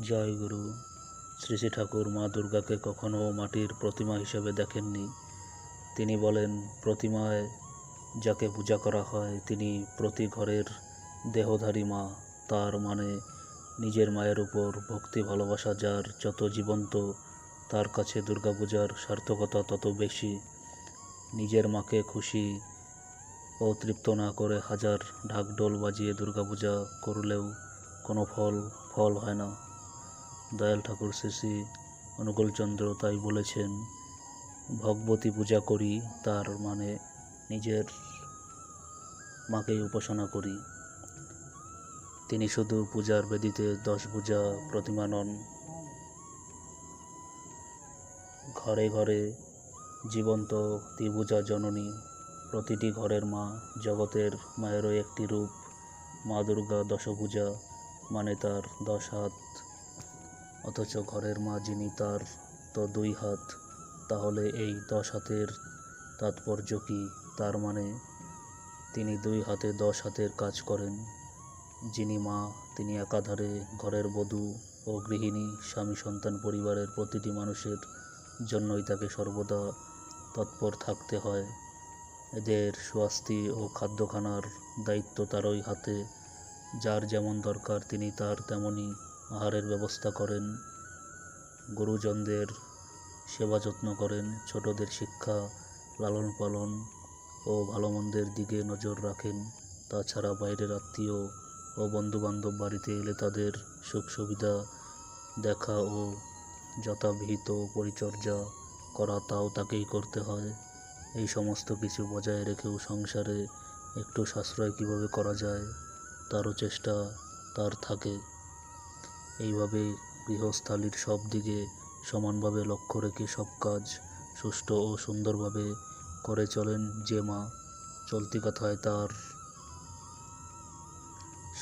জয় গুরু। শ্রী শ্রী ঠাকুর মা দুর্গাকে কখনো মাটির প্রতিমা হিসেবে দেখেননি। তিনি বলেন, প্রতিমায় যাকে পূজা করা হয়, তিনি প্রতি ঘরের দেহধারী মা। তার মানে নিজের মায়ের উপর ভক্তি, ভালোবাসা, যার যত জীবন্ত, তার কাছে দুর্গাপূজার সার্থকতা তত বেশি। নিজের মাকে খুশি ও তৃপ্ত না করে হাজার ঢাকঢোল বাজিয়ে দুর্গাপূজা করলেও কোনো ফল ফল হয় না। দয়াল ঠাকুর শ্রী অনুকূলচন্দ্র তাই বলেছেন, ভগবতী পূজা করি, তার মানে নিজের মাকেই উপাসনা করি। তিনি শুধু পূজার বেদিতে দশ পূজা প্রতিমা নন। ঘরে ঘরে জীবন্ত ত্রিভুজা জননী, প্রতিটি ঘরের মা জগতের মায়েরও একটি রূপ। মা দুর্গা দশভূজা মানে তার দশ হাত অথচ ঘরের মা যিনি তার তো দুই হাত, তাহলে এই দশ হাতের তাৎপর্য কি? তার মানে তিনি দুই হাতে দশ হাতের কাজ করেন। যিনি মা, তিনি একাধারে ঘরের বধূ ও গৃহিণী, স্বামী, সন্তান, পরিবারের প্রতিটি মানুষের জন্যই তাকে সর্বদা তৎপর থাকতে হয়। এদের স্বাস্থ্য ও খাদ্যখানার দায়িত্ব তারই হাতে। যার যেমন দরকার, তিনি তার তেমনই আহারের ব্যবস্থা করেন, গুরুজনদের সেবা যত্ন করেন, ছোটদের শিক্ষা লালন পালন ও ভালো মন্দের দিকে নজর রাখেন। তাছাড়া বাইরের আত্মীয় ও বন্ধুবান্ধব বাড়িতে এলে তাদের সুখ সুবিধা দেখা ও যথাবিহিত পরিচর্যা করা তাও তাকেই করতে হয়। এই সমস্ত কিছু বজায় রেখেও সংসারে একটু সাশ্রয় কীভাবে করা যায়, তারও চেষ্টা তার থাকে। এইভাবে গৃহস্থালির সব দিকে সমানভাবে লক্ষ্য রেখে সব কাজ সুষ্ঠু ও সুন্দরভাবে করে চলেন যে মা। চলতি কথায় তার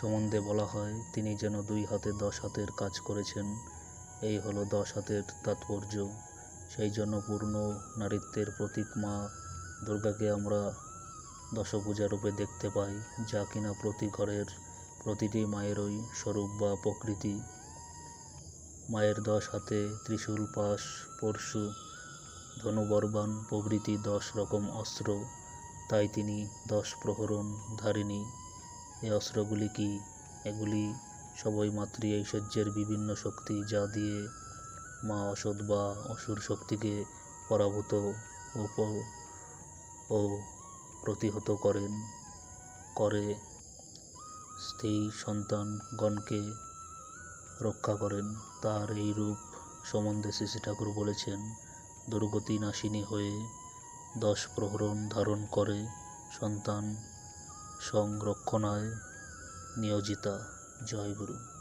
সম্বন্ধে বলা হয়, তিনি যেন দুই হাতে দশ হাতের কাজ করেছেন। এই হলো দশ হাতের তাৎপর্য। সেই জন্য পূর্ণ নারীত্বের প্রতীক মা দুর্গাকে আমরা দশপূজা রূপে দেখতে পাই, যা কিনা প্রতি ঘরের প্রতিটি মায়েরই স্বরূপ বা প্রকৃতি। মায়ের দশ হাতে ত্রিশূল, পাশ, পরশু, ধনুবর্বাণ, প্রভৃতি দশ রকম অস্ত্র, তাই তিনি দশ প্রহরণ ধারিণী। এই অস্ত্রগুলি কি? এগুলি সবই মাতৃ ঐশ্বর্যের বিভিন্ন শক্তি যা দিয়ে মা অসৎ বা অসুর শক্তিকে পরাভূত ও প্রতিহত করেন, করে। স্ত্রী সন্তানগণকে রক্ষা করেন। তার এই রূপ সম্বন্ধে শ্রী ঠাকুর বলেছেন, দুর্গতি নাশিনী হয়ে দশ প্রহরণ ধারণ করে সন্তান সংরক্ষণায় নিয়োজিতা। জয় গুরু।